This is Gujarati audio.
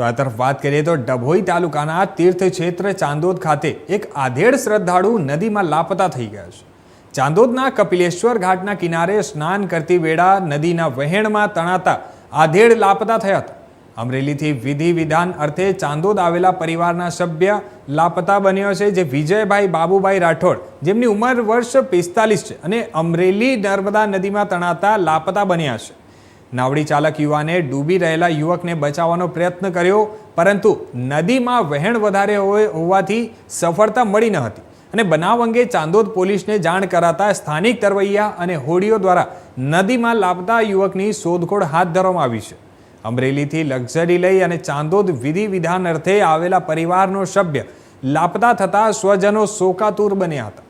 તો આ તરફ વાત કરીએ તો ડભોઈ તાલુકાના તીર્થ ક્ષેત્ર ચાંદોદ ખાતે એક આધેડ શ્રદ્ધાળુ નદીમાં લાપતા થઈ ગયા છે. ચાંદોદના કપિલેશ્વર ઘાટના કિનારે સ્નાન કરતી વેળા નદીના વહેણમાં તણાતા આધેડ લાપતા થયા હતા. અમરેલીથી વિધિ વિધાન અર્થે ચાંદોદ આવેલા પરિવારના સભ્ય લાપતા બન્યો છે, જે વિજયભાઈ બાબુભાઈ રાઠોડ, જેમની ઉંમર વર્ષ પિસ્તાલીસ છે અને અમરેલી નર્મદા નદીમાં તણાતા લાપતા બન્યા છે. નાવડી ચાલક યુવાને ડૂબી રહેલા યુવકને બચાવવાનો પ્રયત્ન કર્યો, પરંતુ નદીમાં વહેણ વધારે હોવાથી સફળતા મળી ન હતી. અને બનાવ અંગે ચાંદોદ પોલીસને જાણ કરાતા સ્થાનિક તરવૈયા અને હોડીઓ દ્વારા નદીમાં લાપતા યુવકની શોધખોળ હાથ ધરવામાં આવી છે. અમરેલીથી લક્ઝરી લઈ અને ચાંદોદ વિધિ વિધાન અર્થે આવેલા પરિવારનો સભ્ય લાપતા થતા સ્વજનો શોકાતુર બન્યા હતા.